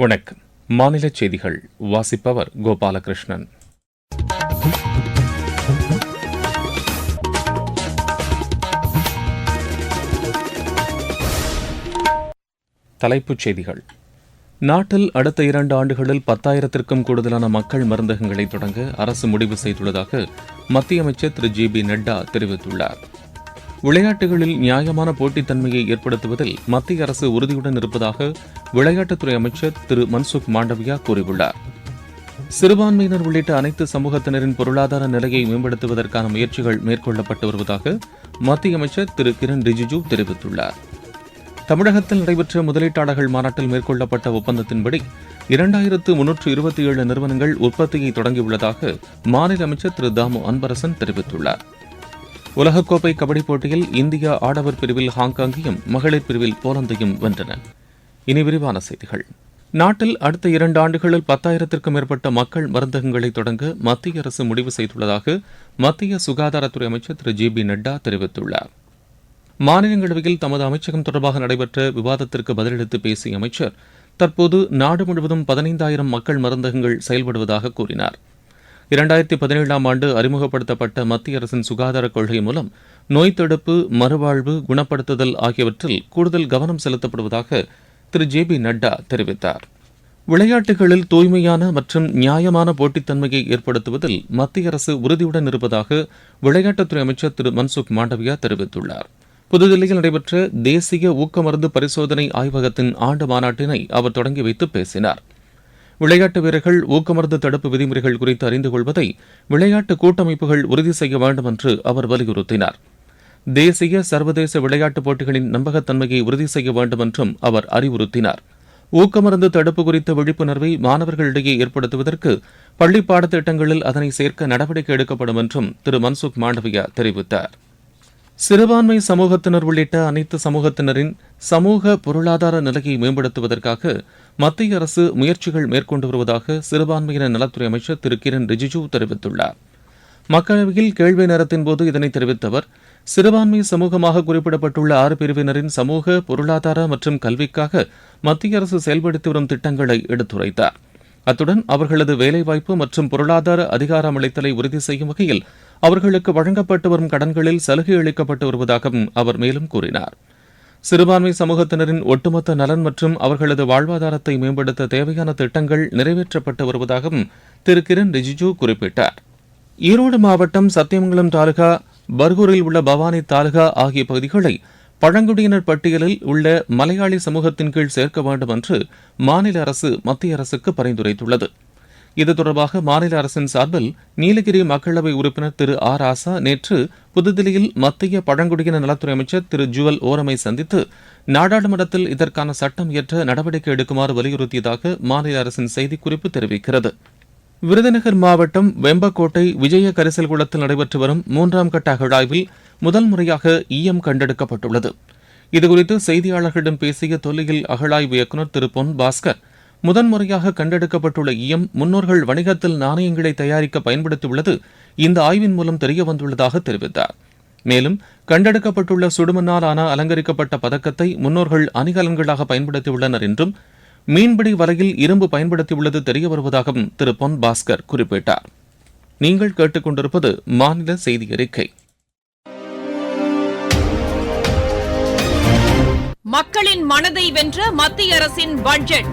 வணக்கம். மாநில செய்திகள். வாசிப்பவர் கோபாலகிருஷ்ணன். தலைப்புச் செய்திகள். நாட்டில் அடுத்த இரண்டு ஆண்டுகளில் பத்தாயிரத்திற்கும் கூடுதலான மக்கள் மருந்தகங்களை தொடங்க அரசு முடிவு செய்துள்ளதாக மத்திய அமைச்சர் திரு ஜி பி நட்டா தெரிவித்துள்ளார். விளையாட்டுகளில் நியாயமான போட்டித்தன்மையை ஏற்படுத்துவதில் மத்திய அரசு உறுதியுடன் இருப்பதாக விளையாட்டுத்துறை அமைச்சர் திரு மன்சுக் மாண்டவியா கூறியுள்ளார். சிறுபான்மையினர் உள்ளிட்ட அனைத்து சமூகத்தினரின் பொருளாதார நிலையை மேம்படுத்துவதற்கான முயற்சிகள் மேற்கொள்ளப்பட்டு வருவதாக மத்திய அமைச்சர் திரு கிரண் ரிஜிஜு தெரிவித்துள்ளார். தமிழகத்தில் நடைபெற்ற முதலீட்டாளர்கள் மாநாட்டில் மேற்கொள்ளப்பட்ட ஒப்பந்தத்தின்படி இரண்டாயிரத்து முன்னூற்று இருபத்தி ஏழு நிறுவனங்கள் உற்பத்தியை தொடங்கியுள்ளதாக மாநில அமைச்சர் திரு தாமு அன்பரசன் தெரிவித்துள்ளார். உலகக்கோப்பை கபடி போட்டியில் இந்தியா ஆடவர் பிரிவில் ஹாங்காங்கையும் மகளிர் பிரிவில் போலந்தையும் வென்றன. இனி விரிவான செய்திகள். நாட்டில் அடுத்த இரண்டு ஆண்டுகளில் பத்தாயிரத்திற்கும் மேற்பட்ட மக்கள் மருந்தகங்களை தொடங்க மத்திய அரசு முடிவு செய்துள்ளதாக மத்திய சுகாதாரத்துறை அமைச்சர் திரு ஜி பி நட்டா தெரிவித்துள்ளார். மாநிலங்களவையில் தமது அமைச்சகம் தொடர்பாக நடைபெற்ற விவாதத்திற்கு பதிலளித்து பேசிய அமைச்சர் தற்போது நாடு முழுவதும் பதினைந்தாயிரம் மக்கள் மருந்தகங்கள் செயல்படுவதாக கூறினார். இரண்டாயிரத்தி பதினேழாம் ஆண்டு அறிமுகப்படுத்தப்பட்ட மத்திய அரசின் சுகாதார கொள்கை மூலம் நோய் தடுப்பு மறுவாழ்வு குணப்படுத்துதல் ஆகியவற்றில் கூடுதல் கவனம் செலுத்தப்படுவதாக திரு. ஜே. பி. நட்டா தெரிவித்தார். விளையாட்டுகளில் தூய்மையான மற்றும் நியாயமான போட்டித்தன்மையை ஏற்படுத்துவதில் மத்திய அரசு உறுதியுடன் இருப்பதாக விளையாட்டுத்துறை அமைச்சர் திரு. மன்சுக் மாண்டவியா தெரிவித்துள்ளார். புதுதில்லியில் நடைபெற்ற தேசிய ஊக்கமருந்து பரிசோதனை ஆய்வகத்தின் ஆண்டு மாநாட்டினை அவர் தொடங்கி வைத்து பேசினார். விளையாட்டு வீரர்கள் ஊக்கமருந்து தடுப்பு விதிமுறைகள் குறித்து அறிந்து கொள்வதை விளையாட்டு கூட்டமைப்புகள் உறுதி செய்ய வேண்டும் என்று அவர் வலியுறுத்தினார். தேசிய சர்வதேச விளையாட்டுப் போட்டிகளின் நம்பகத்தன்மையை உறுதி செய்ய வேண்டும் என்றும் அவர் அறிவுறுத்தினார். ஊக்கமருந்து தடுப்பு குறித்த விழிப்புணர்வை மாணவர்களிடையே ஏற்படுத்துவதற்கு பள்ளி பாடத்திட்டங்களில் அதனை சேர்க்க நடவடிக்கை எடுக்கப்படும் என்றும் திரு மன்சுக் மாண்டவியா தெரிவித்தார். சிறுபான்மை சமூகத்தினர் உள்ளிட்ட அனைத்து சமூகத்தினரின் சமூக பொருளாதார நிலையை மேம்படுத்துவதற்காக மத்திய அரசு முயற்சிகள் மேற்கொண்டு வருவதாக சிறுபான்மையினர் நலத்துறை அமைச்சர் திரு கிரண் ரிஜிஜூ தெரிவித்துள்ளார். மக்களவையில் கேள்வி நேரத்தின் போது இதனை தெரிவித்த அவர் சிறுபான்மை சமூகமாக குறிப்பிடப்பட்டுள்ள ஆறு பிரிவினரின் சமூக பொருளாதார மற்றும் கல்விக்காக மத்திய அரசு செயல்படுத்தி வரும் திட்டங்களை எடுத்துரைத்தார். அத்துடன் அவர்களது வேலைவாய்ப்பு மற்றும் பொருளாதார அதிகாரமளித்தலை உறுதி செய்யும் வகையில் அவர்களுக்கு வழங்கப்பட்டு வரும் கடன்களில் சலுகை அளிக்கப்பட்டு வருவதாகவும் அவர் மேலும் கூறினார். சிறுபான்மை சமூகத்தினரின் ஒட்டுமொத்த நலன் மற்றும் அவர்களது வாழ்வாதாரத்தை மேம்படுத்த தேவையான திட்டங்கள் நிறைவேற்றப்பட்டு வருவதாகவும் திரு கிரண் ரிஜிஜு குறிப்பிட்டார். ஈரோடு மாவட்டம் சத்தியமங்கலம் தாலுகா பர்கூரில் உள்ள பவானி தாலுகா ஆகிய பகுதிகளை பழங்குடியினர் பட்டியலில் உள்ள மலையாளி சமூகத்தின் கீழ் சேர்க்க வேண்டும் என்று மாநில அரசு மத்திய அரசுக்கு பரிந்துரைத்துள்ளது. இது தொடர்பாக மாநில அரசின் சார்பில் நீலகிரி மக்களவை உறுப்பினர் திரு ஆர் ஆசா நேற்று புதுதில்லியில் மத்திய பழங்குடியின நலத்துறை அமைச்சர் திரு ஜுவல் ஓரமை சந்தித்து நாடாளுமன்றத்தில் இதற்கான சட்டம் இயற்ற நடவடிக்கை எடுக்குமாறு வலியுறுத்தியதாக மாநில அரசின் செய்திக்குறிப்பு தெரிவிக்கிறது. விருதுநகர் மாவட்டம் வெம்பக்கோட்டை விஜய கரிசல் குளத்தில் நடைபெற்று வரும் மூன்றாம் கட்ட அகழாய்வில் முதல் முறையாக ஈயம் கண்டெடுக்கப்பட்டுள்ளது. இதுகுறித்து செய்தியாளர்களிடம் பேசிய தொல்லியல் அகழாய்வு இயக்குநர் திரு பொன் பாஸ்கர் முதன்முறையாக கண்டெடுக்கப்பட்டுள்ள ஈயம் முன்னோர்கள் வணிகத்தில் நாணயங்களை தயாரிக்க பயன்படுத்தியுள்ளது. இந்த ஆய்வின் மூலம் தெரிய வந்துள்ளதாக தெரிவித்தார். மேலும் கண்டெடுக்கப்பட்டுள்ள சுடுமண்ணாலான அலங்கரிக்கப்பட்ட பதக்கத்தை முன்னோர்கள் அணிகலன்களாக பயன்படுத்தியுள்ளனர் என்றும் மீன்பிடி வலையில் இரும்பு பயன்படுத்தியுள்ளது தெரிய வருவதாகவும் திரு. பொன் பாஸ்கர் குறிப்பிட்டார். நீங்கள் கேட்டுக்கொண்டிருப்பது மாநில செய்தி அறிக்கை. மக்களின் மனதை வென்ற மத்திய அரசின் பட்ஜெட்.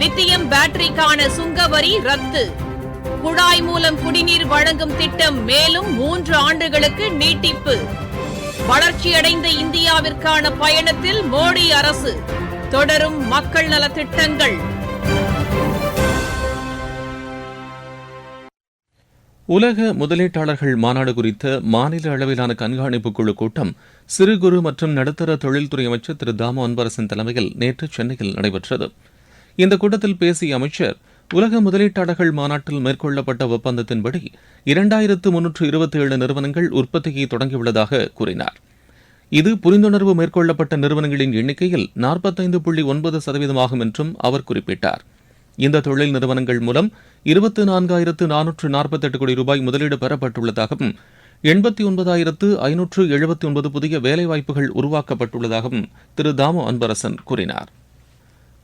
லித்தியம் பேட்டரிக்கான சுங்கவரி ரத்து. குழாய் மூலம் குடிநீர் வழங்கும் திட்டம் மேலும் மூன்று ஆண்டுகளுக்கு நீட்டிப்பு. வளர்ச்சியடைந்த இந்தியாவிற்கான பயணத்தில் மோடி அரசு. தொடரும் மக்கள் நலத் திட்டங்கள். உலக முதலீட்டாளர்கள் மாநாடு குறித்த மாநில அளவிலான கண்காணிப்பு குழு கூட்டம் சிறு குறு மற்றும் நடுத்தர தொழில்துறை அமைச்சர் திரு தாமோ அன்பரசன் தலைமையில் நேற்று சென்னையில் நடைபெற்றது. இந்த கூட்டத்தில் பேசிய அமைச்சர் உலக முதலீட்டாளர்கள் மாநாட்டில் மேற்கொள்ளப்பட்ட ஒப்பந்தத்தின்படி இரண்டாயிரத்து முன்னூற்று இருபத்தி ஏழு நிறுவனங்கள் உற்பத்தியை தொடங்கியுள்ளதாக கூறினார். இது புரிந்துணர்வு மேற்கொள்ளப்பட்ட நிறுவனங்களின் எண்ணிக்கையில் நாற்பத்தைந்து புள்ளி ஒன்பது சதவீதமாகும் என்றும் அவர் குறிப்பிட்டார். இந்த தொழில் நிறுவனங்கள் மூலம் இருபத்து நான்காயிரத்து நானூற்று நாற்பத்தெட்டு கோடி ரூபாய் முதலீடு பெறப்பட்டுள்ளதாகவும் எண்பத்தி ஒன்பதாயிரத்து ஐநூற்று எழுபத்தி ஒன்பது புதிய வேலைவாய்ப்புகள் உருவாக்கப்பட்டுள்ளதாகவும் திரு. தாமோ அன்பரசன் கூறினார்.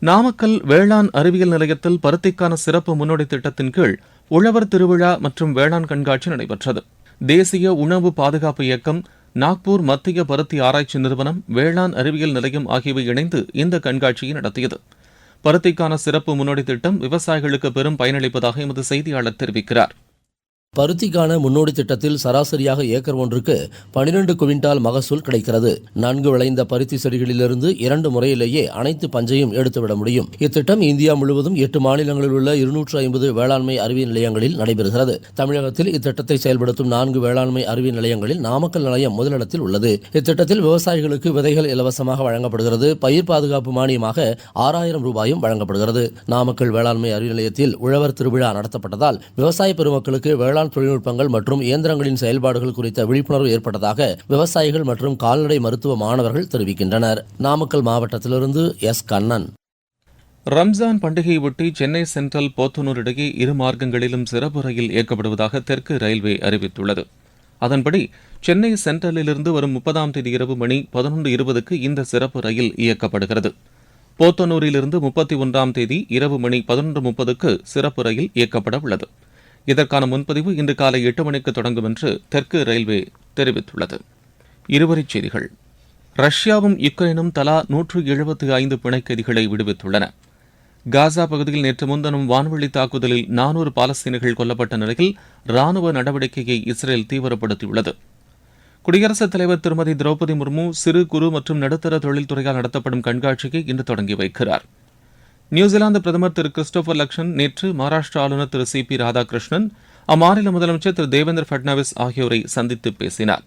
நாமக்கல் வேளாண் அறிவியல் நிலையத்தில் பருத்திக்கான சிறப்பு முன்னோடி திட்டத்தின் கீழ் உழவர் திருவிழா மற்றும் வேளாண் கண்காட்சி நடைபெற்றது. தேசிய உணவு பாதுகாப்பு இயக்கம் நாக்பூர் மத்திய பருத்தி ஆராய்ச்சி நிறுவனம் வேளாண் அறிவியல் நிலையம் ஆகியவை இணைந்து இந்த கண்காட்சியை நடத்தியது. பருத்திக்கான சிறப்பு முன்னோடி திட்டம் விவசாயிகளுக்கு பெரும் பயனளிப்பதாக எமது செய்தியாளர் தெரிவிக்கிறார். பருத்திக்கான முன்னோடி திட்டத்தில் சராசரியாக ஏக்கர் ஒன்றுக்கு பனிரெண்டு குவிண்டால் மகசூல் கிடைக்கிறது. நன்கு விளைந்த பருத்தி செடிகளிலிருந்து இரண்டு முறையிலேயே அனைத்து பஞ்சையும் எடுத்துவிட முடியும். இத்திட்டம் இந்தியா முழுவதும் எட்டு மாநிலங்களில் உள்ள இருநூற்று ஐம்பது வேளாண்மை அறிவி நிலையங்களில் நடைபெறுகிறது. தமிழகத்தில் இத்திட்டத்தை செயல்படுத்தும் நான்கு வேளாண்மை அறிவியல் நிலையங்களில் நாமக்கல் நிலையம் முதலிடத்தில் உள்ளது. இத்திட்டத்தில் விவசாயிகளுக்கு விதைகள் இலவசமாக வழங்கப்படுகிறது. பயிர் பாதுகாப்பு மானியமாக ஆறாயிரம் ரூபாயும் வழங்கப்படுகிறது. நாமக்கல் வேளாண்மை அறிவு நிலையத்தில் உழவர் திருவிழா நடத்தப்பட்டதால் விவசாய பெருமக்களுக்கு வேளாண் தொழில்நுட்பங்கள் மற்றும் இயந்திரங்களின் செயல்பாடுகள் குறித்த விழிப்புணர்வு ஏற்பட்டதாக விவசாயிகள் மற்றும் கால்நடை மருத்துவ மாணவர்கள் தெரிவிக்கின்றனர். நாமக்கல் மாவட்டத்திலிருந்து எஸ். கண்ணன். ரம்ஜான் பண்டிகையொட்டி சென்னை சென்ட்ரல் போத்தனூர் இடையே இரு மார்க்கங்களிலும் சிறப்பு ரயில் இயக்கப்படுவதாக தெற்கு ரயில்வே அறிவித்துள்ளது. அதன்படி சென்னை சென்ட்ரலிலிருந்து வரும் முப்பதாம் தேதி இரவு மணி பதினொன்று இருபதுக்கு இந்த சிறப்பு ரயில் இயக்கப்படுகிறது. போத்தனூரிலிருந்து முப்பத்தி ஒன்றாம் தேதி இரவு மணி பதினொன்று முப்பதுக்கு சிறப்பு ரயில் இயக்கப்பட உள்ளது இதற்கான முன்பதிவு இன்று காலை எட்டு மணிக்கு தொடங்கும் என்று தெற்கு ரயில்வே தெரிவித்துள்ளது. இருவரிச் செய்திகள். ரஷ்யாவும் யுக்ரைனும் தலா நூற்று எழுபத்து ஐந்து பிணைக்கைதிகளை விடுவித்துள்ளன. காசா பகுதியில் நேற்று முன்தினம் வான்வெளி தாக்குதலில் நானூறு பாலஸ்தீனர்கள் கொல்லப்பட்ட நிலையில் ராணுவ நடவடிக்கையை இஸ்ரேல் தீவிரப்படுத்தியுள்ளது. குடியரசுத் தலைவர் திருமதி திரௌபதி முர்மு சிறு குறு மற்றும் நடுத்தர தொழில்துறையால் நடத்தப்படும் கண்காட்சியை இன்று தொடங்கி வைக்கிறார். நியூசிலாந்து பிரதமர் திரு கிறிஸ்டோபர் லக்ஷன் நேற்று மகாராஷ்டிரா ஆளுநர் திரு சி பி ராதாகிருஷ்ணன் அம்மாநில முதலமைச்சர் திரு தேவேந்திர பட்னாவிஸ் ஆகியோரை சந்தித்து பேசினார்.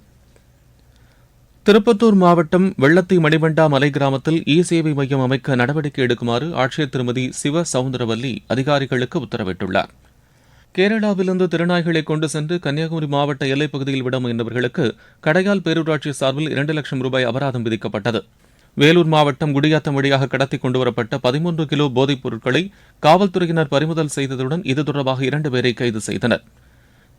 திருப்பத்தூர் மாவட்டம் வெள்ளத்தி மணிபண்டா மலை கிராமத்தில் இ சேவை மையம் அமைக்க நடவடிக்கை எடுக்குமாறு ஆட்சியர் திருமதி சிவ சவுந்தரவல்லி அதிகாரிகளுக்கு உத்தரவிட்டுள்ளார். கேரளாவிலிருந்து திருநாய்களை கொண்டு சென்று கன்னியாகுமரி மாவட்ட எல்லைப் பகுதியில் விட முயன்றவர்களுக்கு கடையால் பேரூராட்சி சார்பில் இரண்டு லட்சம் ரூபாய் அபராதம் விதிக்கப்பட்டது. வேலூர் மாவட்டம் குடியாத்தம் வழியாக கடத்தி கொண்டுவரப்பட்ட பதிமூன்று கிலோ போதைப் பொருட்களை காவல்துறையினர் பறிமுதல் செய்ததுடன் இது தொடர்பாக இரண்டு பேரை கைது செய்தனர்.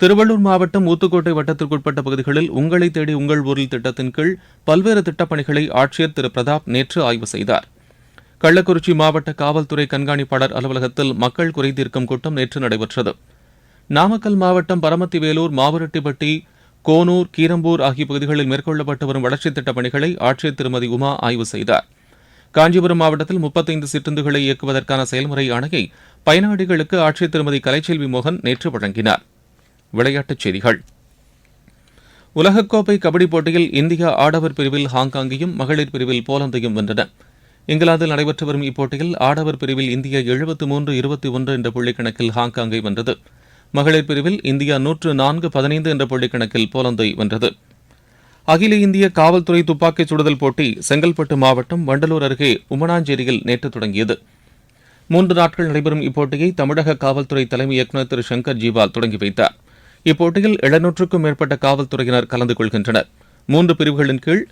திருவள்ளூர் மாவட்டம் ஊத்துக்கோட்டை வட்டத்திற்குட்பட்ட பகுதிகளில் உங்களை தேடி உங்கள் ஊரில் திட்டத்தின் கீழ் பல்வேறு திட்டப்பணிகளை ஆட்சியர் திரு. பிரதாப் நேற்று ஆய்வு செய்தார். கள்ளக்குறிச்சி மாவட்ட காவல்துறை கண்காணிப்பாளர் அலுவலகத்தில் மக்கள் குறைதீர்க்கும் கூட்டம் நேற்று நடைபெற்றது. நாமக்கல் மாவட்டம் பரமத்திவேலூர் மாவரட்டிப்பட்டி கோனூர் கீரம்பூர் ஆகிய பகுதிகளில் மேற்கொள்ளப்பட்டு வரும் வளர்ச்சித் திட்டப் பணிகளை ஆட்சியர் திருமதி உமா ஆய்வு செய்தார். காஞ்சிபுரம் மாவட்டத்தில் முப்பத்தைந்து சிற்றுந்துகளை இயக்குவதற்கான செயல்முறை ஆணையை பயனாளிகளுக்கு ஆட்சியர் திருமதி கலைச்செல்வி மோகன் நேற்று வழங்கினார். விளையாட்டுச் செய்திகள். உலகக்கோப்பை கபடி போட்டியில் இந்தியா ஆடவர் பிரிவில் ஹாங்காங்கையும் மகளிர் பிரிவில் போலந்தையும் வென்றன. இங்கிலாந்தில் நடைபெற்று வரும் இப்போட்டியில் ஆடவர் பிரிவில் இந்தியா எழுபத்து மூன்று இருபத்தி ஒன்று என்ற புள்ளிக் கணக்கில் ஹாங்காங்கை வென்றது. மகளிர் பிரிவில் இந்தியா நூற்று நான்கு பதினைந்து என்ற புள்ளிக் கணக்கில் போலந்தை வென்றது. அகில இந்திய காவல்துறை துப்பாக்கிச் சுடுதல் போட்டி செங்கல்பட்டு மாவட்டம் வண்டலூர் அருகே உமனாஞ்சேரியில் நேற்று தொடங்கியது. மூன்று நாட்கள் நடைபெறும் இப்போட்டியை தமிழக காவல்துறை தலைமை இயக்குநர் திரு சங்கர் ஜீவால் தொடங்கி வைத்தார். இப்போட்டியில் எழுநூற்றுக்கும் மேற்பட்ட காவல்துறையினர் கலந்து கொள்கின்றனர். மூன்று பிரிவுகளின் கீழ்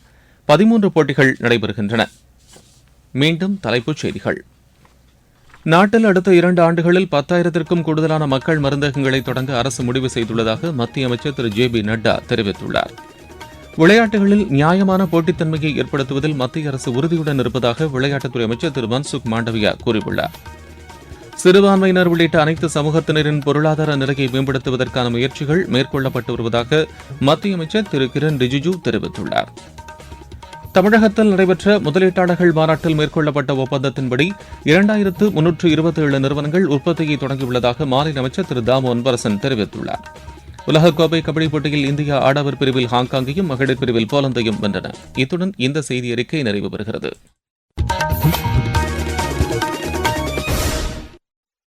பதிமூன்று போட்டிகள் நடைபெறுகின்றன. மீண்டும் தலைப்புச் செய்திகள். நாட்டில் அடுத்த இரண்டு ஆண்டுகளில் பத்தாயிரத்திற்கும் கூடுதலான மக்கள் மருந்தகங்களை தொடங்க அரசு முடிவு செய்துள்ளதாக மத்திய அமைச்சர் திரு ஜே பி நட்டா தெரிவித்துள்ளார். விளையாட்டுகளில் நியாயமான போட்டித்தன்மையை ஏற்படுத்துவதில் மத்திய அரசு உறுதியுடன் இருப்பதாக விளையாட்டுத்துறை அமைச்சர் திரு மன்சுக் மாண்டவியா கூறியுள்ளார். சிறுபான்மையினர் உள்ளிட்ட அனைத்து சமூகத்தினரின் பொருளாதார நிலையை மேம்படுத்துவதற்கான முயற்சிகள் மேற்கொள்ளப்பட்டு வருவதாக மத்திய அமைச்சர் திரு கிரண் ரிஜிஜு தெரிவித்துள்ளார். தமிழகத்தில் நடைபெற்ற முதலீட்டாளர்கள் மாநாட்டில் மேற்கொள்ளப்பட்ட ஒப்பந்தத்தின்படி இரண்டாயிரத்து முன்னூற்று இருபத்தி ஏழு நிறுவனங்கள் உற்பத்தியை தொடங்கியுள்ளதாக மாநில அமைச்சர் திரு தாமு அன்பரசன் தெரிவித்துள்ளார். உலகக்கோப்பை கபடி போட்டியில் இந்தியா ஆடவர் பிரிவில் ஹாங்காங்கையும் மகளிர் பிரிவில் போலந்தையும் வென்றன. இத்துடன் இந்த செய்தி அறிக்கை நிறைவு பெறுகிறது.